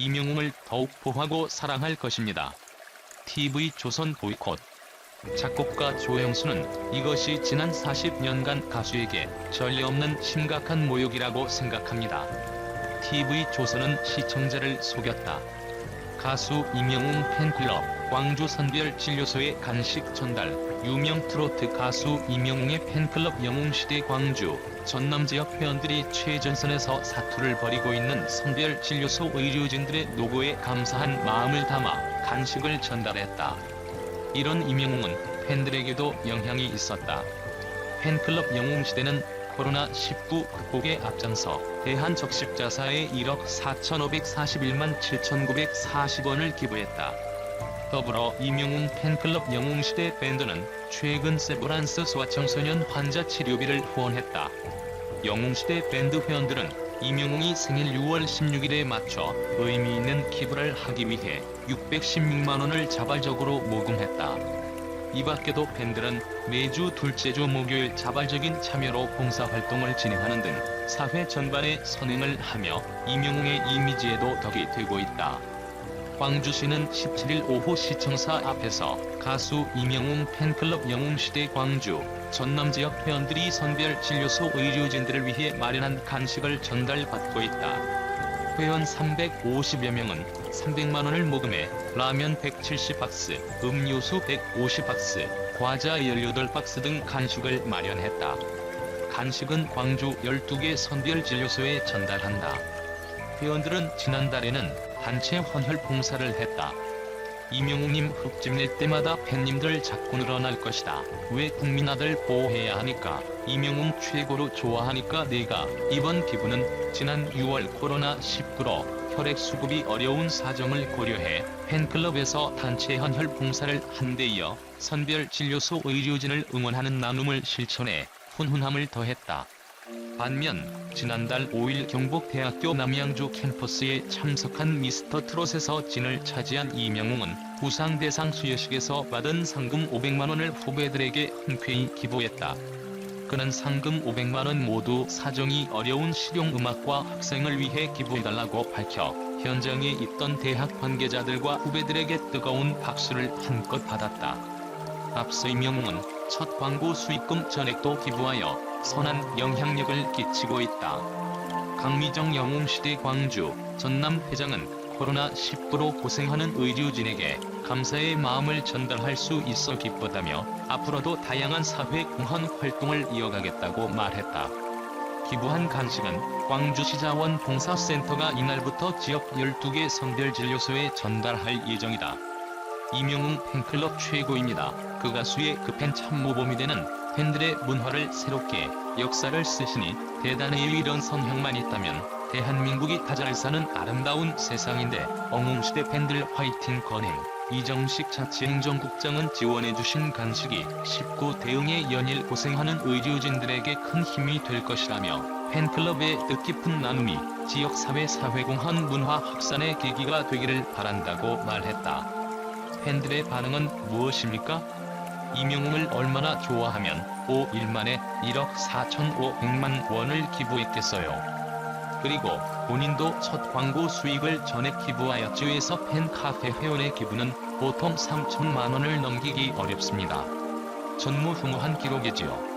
이명웅을 더욱 보하고 사랑할 것입니다. TV 조선 보이콧 작곡가 조영수는 이것이 지난 40년간 가수에게 전례 없는 심각한 모욕이라고 생각합니다. TV 조선은 시청자를 속였다. 가수 이명웅 팬클럽 광주 선별 진료소의 간식 전달 유명 트로트 가수 이명웅의 팬클럽 영웅시대 광주 전남 지역 회원들이 최전선에서 사투를 벌이고 있는 선별 진료소 의료진들의 노고에 감사한 마음을 담아 간식을 전달했다. 이런 이명웅은 팬들에게도 영향이 있었다. 팬클럽 영웅시대는 코로나19 극복에 앞장서 대한적십자사에 1억 4,541만 7,940원을 기부했다. 더불어 이명웅 팬클럽 영웅시대 밴드는 최근 세브란스 소아 청소년 환자 치료비를 후원했다. 영웅시대 밴드 회원들은 이명웅이 생일 6월 16일에 맞춰 의미 있는 기부를 하기 위해 616만원을 자발적으로 모금했다. 이 밖에도 팬들은 매주 둘째 주 목요일 자발적인 참여로 봉사활동을 진행하는 등 사회 전반에 선행을 하며 이명웅의 이미지에도 덕이 되고 있다. 광주 시는 17일 오후 시청사 앞에서 가수 이명웅 팬클럽 영웅시대 광주 전남 지역 회원들이 선별 진료소 의료진들을 위해 마련한 간식을 전달받고 있다. 회원 350여 명은 300만 원을 모금해 라면 170박스, 음료수 150박스, 과자 18박스 등 간식을 마련했다. 간식은 광주 12개 선별 진료소에 전달한다. 회원들은 지난달에는 단체 헌혈 봉사를 했다. 이명웅님 흑집 때마다 팬님들 자꾸 늘어날 것이다. 왜 국민 아들 보호해야 하니까? 이명웅 최고로 좋아하니까 내가 이번 기부는 지난 6월 코로나19로 혈액 수급이 어려운 사정을 고려해 팬클럽에서 단체 헌혈 봉사를 한 데 이어 선별 진료소 의료진을 응원하는 나눔을 실천해 훈훈함을 더했다. 반면 지난달 5일 경북대학교 남양주 캠퍼스에 참석한 미스터 트롯에서 진을 차지한 이명웅은 부상 대상 수여식에서 받은 상금 500만 원을 후배들에게 흔쾌히 기부했다. 그는 상금 500만원 모두 사정이 어려운 실용음악과 학생을 위해 기부해달라고 밝혀 현장에 있던 대학 관계자들과 후배들에게 뜨거운 박수를 한껏 받았다. 앞서 이명웅은 첫 광고 수익금 전액도 기부하여 선한 영향력을 끼치고 있다. 강미정 영웅시대 광주 전남 회장은 코로나19로 고생하는 의료진에게 감사의 마음을 전달할 수 있어 기쁘다며 앞으로도 다양한 사회 공헌 활동을 이어가겠다고 말했다. 기부한 간식은 광주시자원 봉사센터가 이날부터 지역 12개 선별진료소에 전달할 예정이다. 이명웅 팬클럽 최고입니다. 그 가수의 그팬 참모범이 되는 팬들의 문화를 새롭게 역사를 쓰시니 대단해요 이런 성향만 있다면 대한민국이 다잘 사는 아름다운 세상인데 어몽시대 팬들 화이팅 건행 이정식 자치 행정국장은 지원해주신 간식이 19 대응에 연일 고생하는 의료진들에게 큰 힘이 될 것이라며 팬클럽의 뜻깊은 나눔이 지역사회 사회공헌 문화 확산의 계기가 되기를 바란다고 말했다. 팬들의 반응은 무엇입니까? 이명웅을 얼마나 좋아하면 5일 만에 1억 4,500만 원을 기부했겠어요. 그리고 본인도 첫 광고 수익을 전액 기부하였지에서 팬카페 회원의 기부는 보통 3천만 원을 넘기기 어렵습니다. 전무후무한 기록이지요.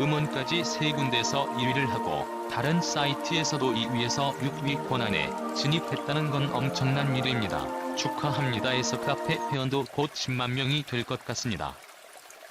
음원까지 세 군데서 1위를 하고 다른 사이트에서도 2위에서 6위 권안에 진입했다는 건 엄청난 일입니다. 축하합니다에서 카페 회원도 곧 10만 명이 될 것 같습니다.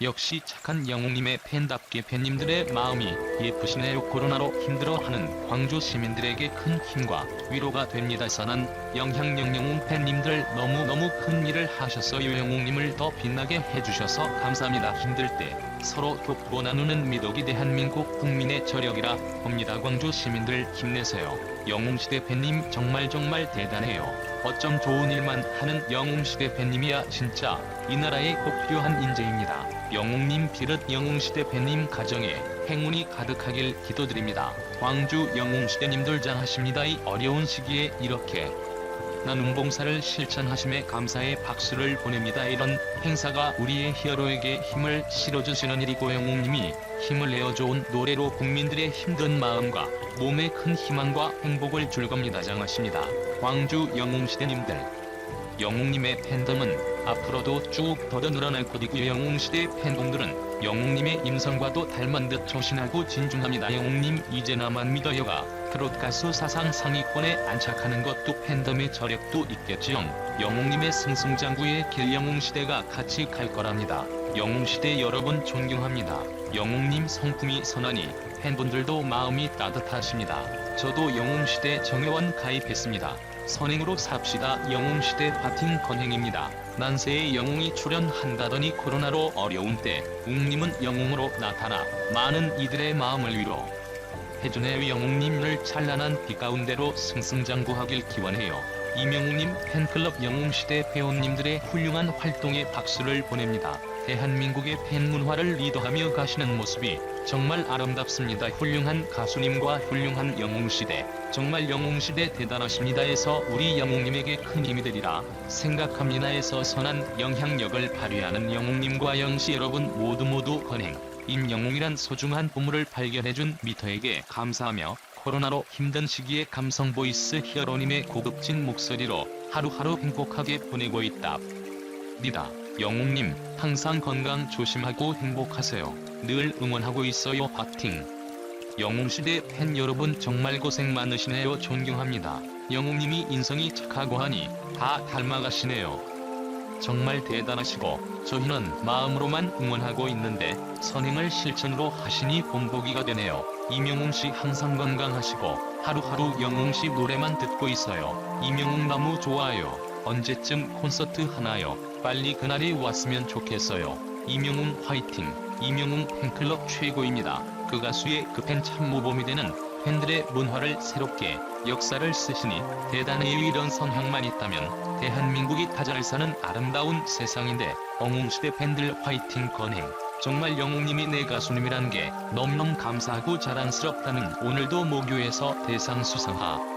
역시 착한 영웅님의 팬답게 팬님들의 마음이 예쁘시네요. 코로나로 힘들어하는 광주 시민들에게 큰 힘과 위로가 됩니다. 선한 영향력 영웅 팬님들 너무너무 큰 일을 하셨어요. 영웅님을 더 빛나게 해주셔서 감사합니다. 힘들 때 서로 돕고 나누는 미덕이 대한민국 국민의 저력이라 봅니다. 광주 시민들 힘내세요. 영웅시대 팬님 정말 정말 대단해요. 어쩜 좋은 일만 하는 영웅시대 팬님이야 진짜 이 나라에 꼭 필요한 인재입니다. 영웅님 비롯 영웅시대 팬님 가정에 행운이 가득하길 기도드립니다. 광주 영웅시대님들 장하십니다. 이 어려운 시기에 이렇게 나눔 봉사를 실천하심에 감사의 박수를 보냅니다. 이런 행사가 우리의 히어로에게 힘을 실어주시는 일이고 영웅님이 힘을 내어줘온 노래로 국민들의 힘든 마음과 몸에 큰 희망과 행복을 줄 겁니다. 장하십니다. 광주 영웅시대님들 영웅님의 팬덤은 앞으로도 쭉 더더 늘어날 것이고 영웅시대 팬동들은 영웅님의 임성과도 닮은 듯 조신하고 진중합니다. 영웅님 이제 나만 믿어요가 트롯 가수 사상 상위권에 안착하는 것도 팬덤의 저력도 있겠지요. 영웅님의 승승장구의 길 영웅시대가 같이 갈 거랍니다. 영웅시대 여러분 존경합니다. 영웅님 성품이 선하니 팬분들도 마음이 따뜻하십니다. 저도 영웅시대 정회원 가입했습니다. 선행으로 삽시다 영웅시대 파팅 건행입니다. 난세의 영웅이 출연한다더니 코로나로 어려운 때 웅님은 영웅으로 나타나 많은 이들의 마음을 위로 해준의 영웅님을 찬란한 빛 가운데로 승승장구하길 기원해요. 이명웅님 팬클럽 영웅시대 회원님들의 훌륭한 활동에 박수를 보냅니다. 대한민국의 팬문화를 리더하며 가시는 모습이 정말 아름답습니다. 훌륭한 가수님과 훌륭한 영웅시대, 정말 영웅시대 대단하십니다에서 우리 영웅님에게 큰 힘이 되리라 생각합니다에서 선한 영향력을 발휘하는 영웅님과 영시 여러분 모두 모두 건행. 임영웅이란 소중한 보물을 발견해준 미터에게 감사하며 코로나로 힘든 시기에 감성 보이스 히어로님의 고급진 목소리로 하루하루 행복하게 보내고 있다. 니다. 영웅님, 항상 건강 조심하고 행복하세요. 늘 응원하고 있어요. 파팅. 영웅시대 팬 여러분 정말 고생 많으시네요. 존경합니다. 영웅님이 인성이 착하고 하니 다 닮아가시네요. 정말 대단하시고 저희는 마음으로만 응원하고 있는데 선행을 실천으로 하시니 본보기가 되네요. 이명웅 씨 항상 건강하시고 하루하루 영웅 씨 노래만 듣고 있어요. 이명웅 너무 좋아요. 언제쯤 콘서트 하나요? 빨리 그날이 왔으면 좋겠어요. 이명웅 화이팅. 이명웅 팬클럽 최고입니다. 그 가수의 그팬참 모범이 되는 팬들의 문화를 새롭게 역사를 쓰시니 대단해요 이런 성향만 있다면 대한민국이 다잘 사는 아름다운 세상인데 영웅시대 팬들 화이팅 건행 정말 영웅님이 내 가수님이란 게 너무너무 감사하고 자랑스럽다는 오늘도 모교에서 대상 수상하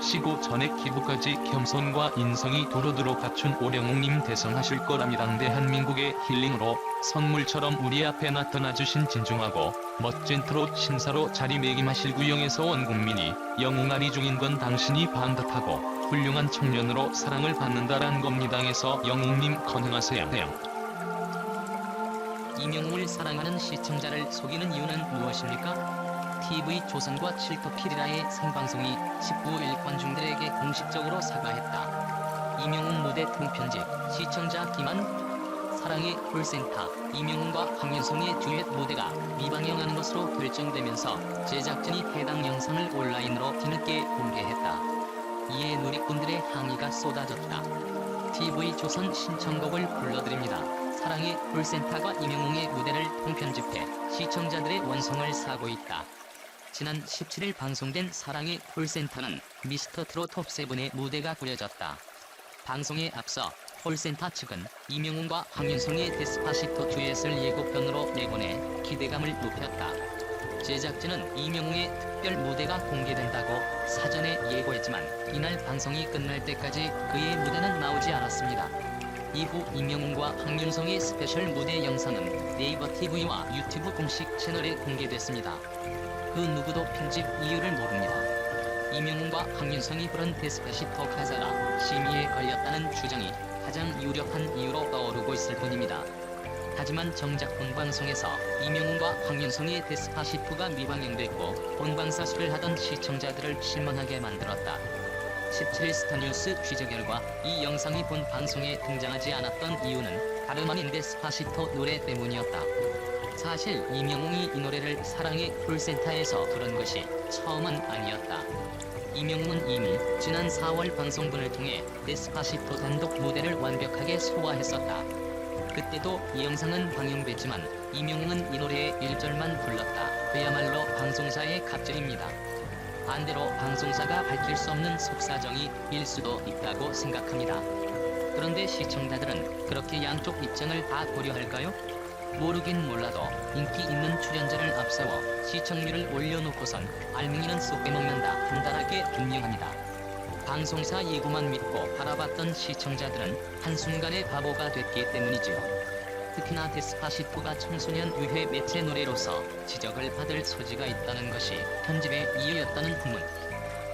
시고 전액 기부까지 겸손과 인성이 도로도로 갖춘 오령웅님 대성하실 거랍니다. 대한민국의 힐링으로 선물처럼 우리 앞에 나타나 주신 진중하고 멋진 트롯 신사로 자리매김하실 구영에서 온 국민이 영웅아리 중인 건 당신이 반듯하고 훌륭한 청년으로 사랑을 받는다란 겁니다에서 영웅님 건행하세요. 이명웅을 사랑하는 시청자를 속이는 이유는 무엇입니까? TV 조선과 칠토피리라의 생방송이 19일 관중들에게 공식적으로 사과했다. 이명웅 무대 통편집, 시청자 기만, 사랑의 콜센터, 이명웅과 황윤성의 듀엣 무대가 미방영하는 것으로 결정되면서 제작진이 해당 영상을 온라인으로 뒤늦게 공개했다. 이에 누리꾼들의 항의가 쏟아졌다. TV 조선 신청곡을 불러드립니다. 사랑의 콜센터가 이명웅의 무대를 통편집해 시청자들의 원성을 사고 있다. 지난 17일 방송된 사랑의 콜센터는 미스터 트롯 톱7의 무대가 꾸려졌다. 방송에 앞서 콜센터 측은 이명웅과 황윤성의 데스파시토 듀엣을 예고편으로 내보내 기대감을 높였다. 제작진은 이명웅의 특별 무대가 공개된다고 사전에 예고했지만 이날 방송이 끝날 때까지 그의 무대는 나오지 않았습니다. 이후 이명웅과 황윤성의 스페셜 무대 영상은 네이버 TV와 유튜브 공식 채널에 공개됐습니다. 그 누구도 편집 이유를 모릅니다. 이명웅과 황윤성이 부른 데스페시토 가사가 심의에 걸렸다는 주장이 가장 유력한 이유로 떠오르고 있을 뿐입니다. 하지만 정작 본방송에서 이명웅과 황윤성의 데스파시토가 미방영됐고 본방사수를 하던 시청자들을 실망하게 만들었다. 17일 스타뉴스 취재 결과 이 영상이 본 방송에 등장하지 않았던 이유는 다름 아닌 데스파시토 노래 때문이었다. 사실 이명웅이 이 노래를 사랑의 콜센터에서 부른 것이 처음은 아니었다. 이명웅은 이미 지난 4월 방송분을 통해 데스파시토 단독 무대를 완벽하게 소화했었다. 그때도 이 영상은 방영됐지만 이명웅은 이 노래의 1절만 불렀다. 그야말로 방송사의 갑질입니다. 반대로 방송사가 밝힐 수 없는 속사정이 일 수도 있다고 생각합니다. 그런데 시청자들은 그렇게 양쪽 입장을 다 고려할까요? 모르긴 몰라도 인기 있는 출연자를 앞세워 시청률을 올려놓고선 알맹이는 쏙 빼먹는다 간단하게 분명합니다. 방송사 예고만 믿고 바라봤던 시청자들은 한순간에 바보가 됐기 때문이지요. 특히나 데스파시토가 청소년 의회 매체 노래로서 지적을 받을 소지가 있다는 것이 편집의 이유였다는 후문.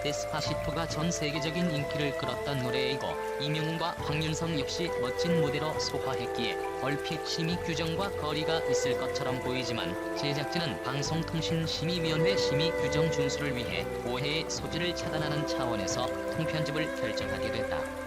데스파시토가 전 세계적인 인기를 끌었던 노래이고 이명웅과 황윤성 역시 멋진 무대로 소화했기에 얼핏 심의 규정과 거리가 있을 것처럼 보이지만 제작진은 방송통신심의위원회 심의 규정 준수를 위해 오해의 소지를 차단하는 차원에서 통편집을 결정하게 됐다.